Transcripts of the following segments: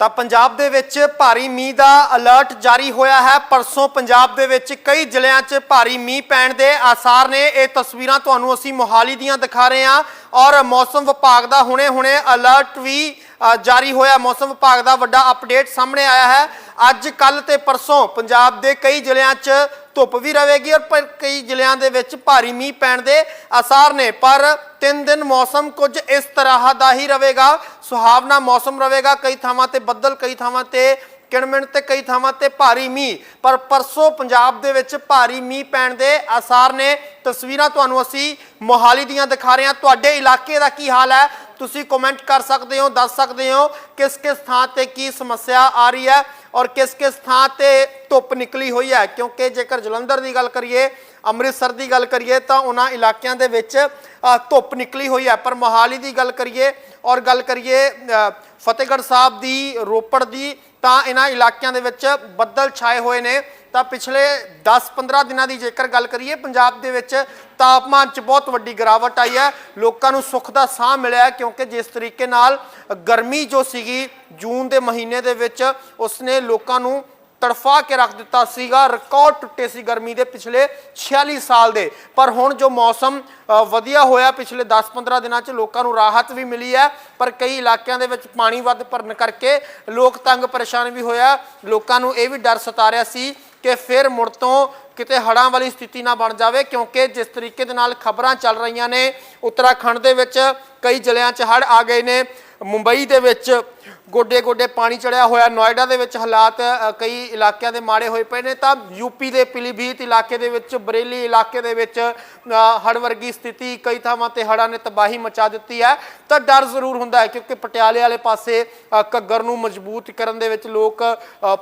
ਤਾਂ ਪੰਜਾਬ ਦੇ ਵਿੱਚ ਭਾਰੀ ਮੀਂਹ ਦਾ ਅਲਰਟ ਜਾਰੀ ਹੋਇਆ ਹੈ। ਪਰਸੋਂ ਪੰਜਾਬ ਦੇ ਵਿੱਚ ਕਈ ਜ਼ਿਲ੍ਹਿਆਂ 'ਚ ਭਾਰੀ ਮੀਂਹ ਪੈਣ ਦੇ ਆਸਾਰ ਨੇ। ਇਹ ਤਸਵੀਰਾਂ ਤੁਹਾਨੂੰ ਅਸੀਂ ਮੋਹਾਲੀ ਦੀਆਂ ਦਿਖਾ ਰਹੇ ਹਾਂ ਔਰ ਮੌਸਮ ਵਿਭਾਗ ਦਾ ਹੁਣੇ-ਹੁਣੇ ਅਲਰਟ ਵੀ ਜਾਰੀ ਹੋਇਆ। ਮੌਸਮ ਵਿਭਾਗ ਦਾ ਵੱਡਾ ਅਪਡੇਟ ਸਾਹਮਣੇ ਆਇਆ ਹੈ। ਅੱਜ ਕੱਲ ਤੇ ਪਰਸੋਂ ਪੰਜਾਬ ਦੇ ਕਈ ਜ਼ਿਲ੍ਹਿਆਂ 'ਚ ਧੁੱਪ ਵੀ ਰਹੇਗੀ ਔਰ ਪਰ ਕਈ ਜ਼ਿਲ੍ਹਿਆਂ ਦੇ ਵਿੱਚ ਭਾਰੀ ਮੀਂਹ ਪੈਣ ਦੇ ਆਸਾਰ ਨੇ, ਪਰ ਤਿੰਨ ਦਿਨ ਮੌਸਮ ਕੁਝ ਇਸ ਤਰ੍ਹਾਂ ਦਾ ਹੀ ਰਹੇਗਾ ਸੁਹਾਵਣਾ ਮੌਸਮ ਰਹੇਗਾ ਕਈ ਥਾਵਾਂ ਤੇ ਬੱਦਲ, ਕਈ ਥਾਵਾਂ ਤੇ ਕਿਣਮਿਣ ਤੇ ਕਈ ਥਾਵਾਂ ਤੇ ਭਾਰੀ ਮੀਂਹ। ਪਰ ਪਰਸੋਂ ਪੰਜਾਬ ਦੇ ਵਿੱਚ ਭਾਰੀ ਮੀਂਹ ਪੈਣ ਦੇ ਆਸਾਰ ਨੇ। ਤਸਵੀਰਾਂ ਤੁਹਾਨੂੰ ਅਸੀਂ ਮੋਹਾਲੀ ਦੀਆਂ ਦਿਖਾ ਰਹੇ ਹਾਂ। ਤੁਹਾਡੇ ਇਲਾਕੇ ਦਾ ਕੀ ਹਾਲ ਹੈ? ਤੁਸੀਂ ਕਮੈਂਟ ਕਰ ਸਕਦੇ ਹੋ, ਦੱਸ ਸਕਦੇ ਹੋ ਕਿਸ ਕਿਸ ਥਾਂ ਤੇ ਕੀ ਸਮੱਸਿਆ ਆ ਰਹੀ ਹੈ। ਔਰ ਕਿਸ ਕਿਸ ਥਾਂ ਤੇ ਧੁੱਪ ਨਿਕਲੀ ਹੋਈ ਹੈ? ਕਿਉਂਕਿ ਜੇਕਰ ਜਲੰਧਰ ਦੀ ਗੱਲ ਕਰੀਏ, ਅੰਮ੍ਰਿਤਸਰ ਦੀ ਗੱਲ ਕਰੀਏ, ਤਾਂ ਉਹਨਾਂ ਇਲਾਕਿਆਂ ਦੇ ਵਿੱਚ ਧੁੱਪ ਨਿਕਲੀ ਹੋਈ ਹੈ। ਪਰ ਮੋਹਾਲੀ ਦੀ ਗੱਲ ਕਰੀਏ ਔਰ ਗੱਲ ਕਰੀਏ ਫਤਿਹਗੜ੍ਹ ਸਾਹਿਬ ਦੀ, ਰੋਪੜ ਦੀ, ਤਾਂ ਇਹਨਾਂ ਇਲਾਕਿਆਂ ਦੇ ਵਿੱਚ ਬੱਦਲ ਛਾਏ ਹੋਏ ਨੇ। ਤਾਂ ਪਿਛਲੇ 10-15 ਦਿਨਾਂ ਦੀ ਜੇਕਰ ਗੱਲ ਕਰੀਏ, ਪੰਜਾਬ ਦੇ ਵਿੱਚ ਤਾਪਮਾਨ 'ਚ ਬਹੁਤ ਵੱਡੀ ਗਿਰਾਵਟ ਆਈ ਹੈ। ਲੋਕਾਂ ਨੂੰ ਸੁੱਖ ਦਾ ਸਾਹ ਮਿਲਿਆ ਕਿਉਂਕਿ ਜਿਸ ਤਰੀਕੇ ਨਾਲ ਗਰਮੀ ਜੋ ਸੀਗੀ, ਜੂਨ ਦੇ ਮਹੀਨੇ ਦੇ ਵਿੱਚ ਉਸਨੇ ਲੋਕਾਂ ਨੂੰ ਤੜਫਾ ਕੇ ਰੱਖ ਦਿੱਤਾ ਸੀਗਾ। ਰਿਕਾਰਡ ਟੁੱਟੇ ਸੀ ਗਰਮੀ ਦੇ ਪਿਛਲੇ 46 ਸਾਲ ਦੇ। ਪਰ ਹੁਣ ਜੋ ਮੌਸਮ ਵਧੀਆ ਹੋਇਆ ਪਿਛਲੇ 10-15 ਦਿਨਾਂ 'ਚ ਲੋਕਾਂ ਨੂੰ ਰਾਹਤ ਵੀ ਮਿਲੀ ਹੈ। ਪਰ ਕਈ ਇਲਾਕਿਆਂ ਦੇ ਵਿੱਚ ਪਾਣੀ ਵੱਧ ਭਰਨ ਕਰਕੇ ਲੋਕ ਤੰਗ ਪਰੇਸ਼ਾਨ ਵੀ ਹੋਇਆ। ਲੋਕਾਂ ਨੂੰ ਇਹ ਵੀ ਡਰ ਸਤਾ ਰਿਹਾ ਸੀ ਕਿ ਫਿਰ ਮੁੜ ਤੋਂ ਕਿਤੇ ਹੜਾਂ ਵਾਲੀ ਸਥਿਤੀ ਨਾ ਬਣ ਜਾਵੇ, ਕਿਉਂਕਿ ਜਿਸ ਤਰੀਕੇ ਦੇ ਨਾਲ ਖਬਰਾਂ ਚੱਲ ਰਹੀਆਂ ਨੇ, ਉੱਤਰਾਖੰਡ ਦੇ ਵਿੱਚ ਕਈ ਜ਼ਿਲ੍ਹਿਆਂ 'ਚ ਹੜ੍ਹ ਆ ਗਏ ਨੇ। ਮੁੰਬਈ ਦੇ ਵਿੱਚ ਗੋਡੇ ਗੋਡੇ ਪਾਣੀ ਚੜਿਆ ਹੋਇਆ। ਨੋਇਡਾ ਦੇ ਵਿੱਚ ਹਾਲਾਤ ਕਈ ਇਲਾਕਿਆਂ ਦੇ ਮਾੜੇ ਹੋਏ ਪਏ ਨੇ। ਤਾਂ ਯੂਪੀ ਦੇ ਪਿਲੀਭੀਤ ਇਲਾਕੇ ਦੇ ਵਿੱਚ, ਬਰੇਲੀ ਇਲਾਕੇ ਦੇ ਵਿੱਚ ਹੜ ਵਰਗੀ ਸਥਿਤੀ ਕਈ ਥਾਵਾਂ ਤੇ ਹੜ੍ਹਾਂ ਨੇ ਤਬਾਹੀ ਮਚਾ ਦਿੱਤੀ ਹੈ। ਤਾਂ ਡਰ ਜ਼ਰੂਰ ਹੁੰਦਾ ਹੈ ਕਿਉਂਕਿ ਪਟਿਆਲੇ ਵਾਲੇ ਪਾਸੇ ਘੱਗਰ ਨੂੰ ਮਜ਼ਬੂਤ ਕਰਨ ਦੇ ਵਿੱਚ ਲੋਕ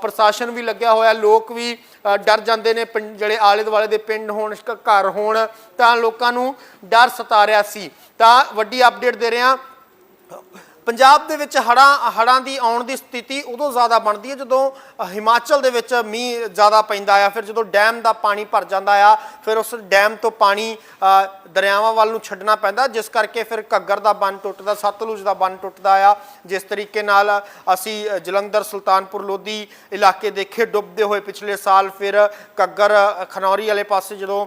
ਪ੍ਰਸ਼ਾਸਨ ਵੀ ਲੱਗਿਆ ਹੋਇਆ ਲੋਕ ਵੀ ਡਰ ਜਾਂਦੇ ਨੇ। ਪਿੰਡ, ਜਿਹੜੇ ਆਲੇ ਦੁਆਲੇ ਦੇ ਪਿੰਡ ਹੋਣ ਘਰ ਹੋਣ, ਤਾਂ ਲੋਕਾਂ ਨੂੰ ਡਰ ਸਤਾ ਰਿਹਾ ਸੀ। ਤਾਂ ਵੱਡੀ ਅਪਡੇਟ ਦੇ ਰਹੇ ਹਾਂ ਪੰਜਾਬ ਦੇ ਵਿੱਚ ਹੜਾਂ ਹੜਾਂ ਦੀ ਆਉਣ ਦੀ ਸਥਿਤੀ ਉਦੋਂ ਜ਼ਿਆਦਾ ਬਣਦੀ ਹੈ ਜਦੋਂ ਹਿਮਾਚਲ ਦੇ ਵਿੱਚ ਮੀਂਹ ਜ਼ਿਆਦਾ ਪੈਂਦਾ ਆ, ਫਿਰ ਜਦੋਂ ਡੈਮ ਦਾ ਪਾਣੀ ਭਰ ਜਾਂਦਾ ਆ, ਫਿਰ ਉਸ ਡੈਮ ਤੋਂ ਪਾਣੀ ਦਰਿਆਵਾਂ ਵੱਲ ਨੂੰ ਛੱਡਣਾ ਪੈਂਦਾ, ਜਿਸ ਕਰਕੇ ਫਿਰ ਘੱਗਰ ਦਾ ਬੰਨ ਟੁੱਟਦਾ, ਸਤਲੁਜ ਦਾ ਬੰਨ ਟੁੱਟਦਾ ਆ। ਜਿਸ ਤਰੀਕੇ ਨਾਲ ਅਸੀਂ ਜਲੰਧਰ, ਸੁਲਤਾਨਪੁਰ, ਲੋਧੀ ਇਲਾਕੇ ਦੇਖੇ ਡੁੱਬਦੇ ਹੋਏ ਪਿਛਲੇ ਸਾਲ ਫਿਰ ਘੱਗਰ, ਖਨੌਰੀ ਵਾਲੇ ਪਾਸੇ ਜਦੋਂ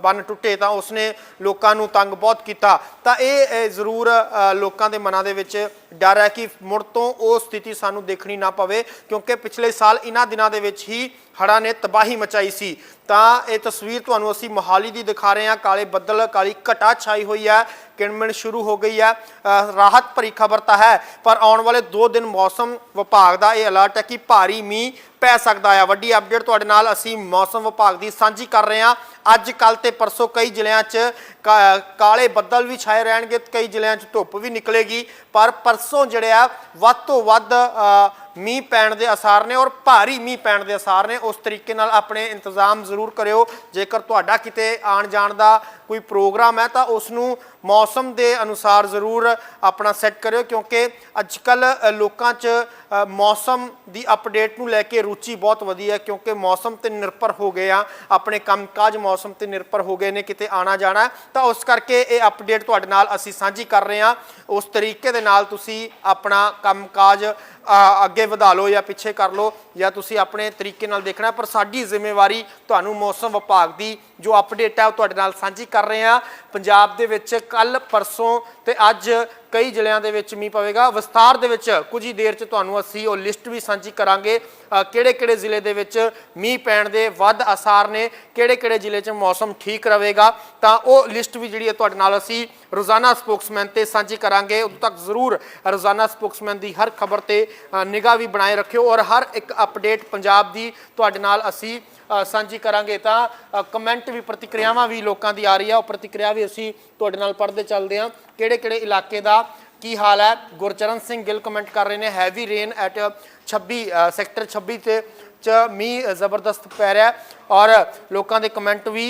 ਬੰਨ ਟੁੱਟੇ ਤਾਂ ਉਸਨੇ ਲੋਕਾਂ ਨੂੰ ਤੰਗ ਬਹੁਤ ਕੀਤਾ। ਤਾਂ ਇਹ ਜ਼ਰੂਰ ਲੋਕਾਂ ਦੇ ਮਨਾਂ ਦੇ ਵਿੱਚ ਡਰ ਹੈ ਕਿ ਮੁੜ ਤੋਂ ਉਹ ਸਥਿਤੀ ਸਾਨੂੰ ਦੇਖਣੀ ਨਾ ਪਵੇ, ਕਿਉਂਕਿ ਪਿਛਲੇ ਸਾਲ ਇਹਨਾਂ ਦਿਨਾਂ ਦੇ ਵਿੱਚ ਹੀ ਹੜ੍ਹਾਂ ਨੇ ਤਬਾਹੀ ਮਚਾਈ ਸੀ। ਤਾਂ ਇਹ ਤਸਵੀਰ ਤੁਹਾਨੂੰ ਅਸੀਂ ਮੋਹਾਲੀ ਦੀ ਦਿਖਾ ਰਹੇ ਹਾਂ। ਕਾਲੇ ਬੱਦਲ, ਕਾਲੀ ਘਟਾ ਛਾਈ ਹੋਈ ਹੈ। ਕਿਣਮਿਣ ਸ਼ੁਰੂ ਹੋ ਗਈ ਹੈ ਰਾਹਤ ਭਰੀ ਖਬਰ ਤਾਂ ਹੈ, ਪਰ ਆਉਣ ਵਾਲੇ 2 ਦਿਨ ਮੌਸਮ ਵਿਭਾਗ ਦਾ ਇਹ ਅਲਰਟ ਹੈ ਕਿ ਭਾਰੀ ਮੀਂਹ ਪੈ ਸਕਦਾ ਹੈ ਵੱਡੀ ਅਪਡੇਟ ਤੁਹਾਡੇ ਨਾਲ ਅਸੀਂ ਮੌਸਮ ਵਿਭਾਗ ਦੀ ਸਾਂਝੀ ਕਰ ਰਹੇ ਹਾਂ। ਅੱਜ ਕੱਲ ਤੇ ਪਰਸੋਂ ਕਈ ਜ਼ਿਲ੍ਹਿਆਂ 'ਚ ਕਾ- ਕਾਲੇ ਬੱਦਲ ਵੀ ਛਾਏ ਰਹਿਣਗੇ, ਕਈ ਜ਼ਿਲ੍ਹਿਆਂ 'ਚ ਧੁੱਪ ਵੀ ਨਿਕਲੇਗੀ। ਪਰ ਪਰਸੋਂ ਜਿਹੜੇ ਆ, ਵੱਧ ਤੋਂ ਵੱਧ ਮੀਂਹ ਪੈਣ ਦੇ ਅਸਾਰ ਨੇ ਔਰ ਭਾਰੀ ਮੀਂਹ ਪੈਣ ਦੇ ਅਸਾਰ ਨੇ। ਉਸ ਤਰੀਕੇ ਨਾਲ ਆਪਣੇ ਇੰਤਜ਼ਾਮ ਜ਼ਰੂਰ ਕਰਿਓ। ਜੇਕਰ ਤੁਹਾਡਾ ਕਿਤੇ ਆਣ ਜਾਣ ਦਾ ਕੋਈ ਪ੍ਰੋਗਰਾਮ ਹੈ ਤਾਂ ਉਸ ਨੂੰ ਮੌਸਮ ਦੇ ਅਨੁਸਾਰ ਜ਼ਰੂਰ ਆਪਣਾ ਸੈੱਟ ਕਰਿਓ ਕਿਉਂਕਿ ਅੱਜ ਕੱਲ ਲੋਕਾਂ 'ਚ ਮੌਸਮ ਦੀ ਅਪਡੇਟ ਨੂੰ ਲੈ ਕੇ ਰੁਚੀ ਬਹੁਤ ਵਧੀ ਹੈ ਕਿਉਂਕਿ ਮੌਸਮ ਤੇ ਨਿਰਭਰ ਹੋ ਗਏ ਆ ਆਪਣੇ ਕੰਮਕਾਜ ਮੌਸਮ ਤੇ ਨਿਰਭਰ ਹੋ ਗਏ ਨੇ ਕਿਤੇ ਆਣਾ ਜਾਣਾ ਤਾਂ ਉਸ ਕਰਕੇ ਇਹ ਅਪਡੇਟ ਤੁਹਾਡੇ ਨਾਲ ਅਸੀਂ ਸਾਂਝੀ ਕਰ ਰਹੇ ਹਾਂ। ਉਸ ਤਰੀਕੇ ਦੇ ਨਾਲ ਤੁਸੀਂ ਆਪਣਾ ਕੰਮਕਾਜ ਅ, ਅੱਗੇ ਵਧਾ ਲਓ ਜਾਂ ਪਿੱਛੇ ਕਰ ਲਓ ਜਾਂ ਤੁਸੀਂ ਆਪਣੇ ਤਰੀਕੇ ਨਾਲ ਦੇਖਣਾ ਪਰ ਸਾਡੀ ਜ਼ਿੰਮੇਵਾਰੀ ਤੁਹਾਨੂੰ ਮੌਸਮ ਵਿਭਾਗ ਦੀ ਜੋ ਅਪਡੇਟ ਹੈ ਉਹ ਤੁਹਾਡੇ ਨਾਲ ਸਾਂਝੀ ਕਰ ਰਹੇ ਹਾਂ। ਪੰਜਾਬ ਦੇ ਵਿੱਚ ਕੱਲ ਪਰਸੋਂ ਤੇ ਅੱਜ ਕਈ ਜ਼ਿਲ੍ਹਿਆਂ ਦੇ ਵਿੱਚ ਮੀਂਹ ਪਵੇਗਾ। ਵਿਸਥਾਰ ਦੇ ਵਿੱਚ ਕੁਝ ਹੀ ਦੇਰ 'ਚ ਤੁਹਾਨੂੰ ਅਸੀਂ ਉਹ ਲਿਸਟ ਵੀ ਸਾਂਝੀ ਕਰਾਂਗੇ। ਕਿਹੜੇ ਕਿਹੜੇ ਜ਼ਿਲ੍ਹੇ ਦੇ ਵਿੱਚ ਮੀਂਹ ਪੈਣ ਦੇ ਵੱਧ ਅਸਾਰ ਨੇ ਕਿਹੜੇ ਕਿਹੜੇ ਜ਼ਿਲ੍ਹੇ 'ਚ ਮੌਸਮ ਠੀਕ ਰਹੇਗਾ। ਤਾਂ ਉਹ ਲਿਸਟ ਵੀ ਜਿਹੜੀ ਹੈ ਤੁਹਾਡੇ ਨਾਲ ਅਸੀਂ ਰੋਜ਼ਾਨਾ ਸਪੋਕਸਮੈਨ ਤੇ ਸਾਂਝੀ ਕਰਾਂਗੇ। ਉਦੋਂ ਤੱਕ ਜ਼ਰੂਰ ਰੋਜ਼ਾਨਾ ਸਪੋਕਸਮੈਨ ਦੀ ਹਰ ਖਬਰ ਤੇ ਨਿਗਾਹ ਵੀ ਬਣਾਏ ਰੱਖਿਓ ਔਰ ਹਰ ਇੱਕ ਅਪਡੇਟ ਪੰਜਾਬ ਦੀ ਤੁਹਾਡੇ ਨਾਲ ਅਸੀਂ ਸਾਂਝੀ ਕਰਾਂਗੇ। ਤਾਂ ਕਮੈਂਟ ਵੀ, ਪ੍ਰਤੀਕਿਰਿਆਵਾਂ ਵੀ ਲੋਕਾਂ ਦੀ ਆ ਰਹੀ ਆ। ਉਹ ਪ੍ਰਤੀਕਿਰਿਆ ਵੀ ਅਸੀਂ ਤੁਹਾਡੇ ਨਾਲ ਪੜ੍ਹਦੇ ਚੱਲਦੇ ਹਾਂ ਕਿਹੜੇ ਕਿਹੜੇ ਇਲਾਕੇ ਦਾ ਕੀ ਹਾਲ ਹੈ? ਗੁਰਚਰਨ ਸਿੰਘ ਗਿੱਲ ਕਮੈਂਟ ਕਰ ਰਹੇ ਨੇ ਹੈਵੀ ਰੇਨ ਐਟ 26 ਸੈਕਟਰ 26 ਤੇ ਚ ਮੀਂਹ ਜ਼ਬਰਦਸਤ ਪੈ ਰਿਹਾ ਔਰ ਲੋਕਾਂ ਦੇ ਕਮੈਂਟ ਵੀ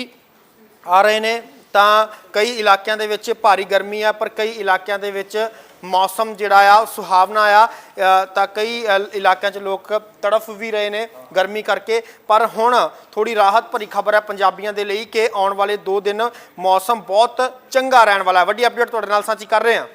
ਆ ਰਹੇ ਨੇ। ਤਾਂ ਕਈ ਇਲਾਕਿਆਂ ਦੇ ਵਿੱਚ ਭਾਰੀ ਗਰਮੀ ਆ, ਪਰ ਕਈ ਇਲਾਕਿਆਂ ਦੇ ਵਿੱਚ ਮੌਸਮ ਜਿਹੜਾ ਆ, ਉਹ ਸੁਹਾਵਣਾ ਆ। ਤਾਂ ਕਈ ਇਲਾਕਿਆਂ 'ਚ ਲੋਕ ਤੜਫ ਵੀ ਰਹੇ ਨੇ ਗਰਮੀ ਕਰਕੇ। ਪਰ ਹੁਣ ਥੋੜੀ ਰਾਹਤ ਭਰੀ ਖਬਰ ਹੈ ਪੰਜਾਬੀਆਂ ਦੇ ਲਈ ਕਿ ਆਉਣ ਵਾਲੇ 2 ਦਿਨ ਮੌਸਮ ਬਹੁਤ ਚੰਗਾ ਰਹਿਣ ਵਾਲਾ ਹੈ। ਵੱਡੀ ਅਪਡੇਟ ਤੁਹਾਡੇ ਨਾਲ ਸਾਂਝੀ ਕਰ ਰਹੇ ਹਾਂ।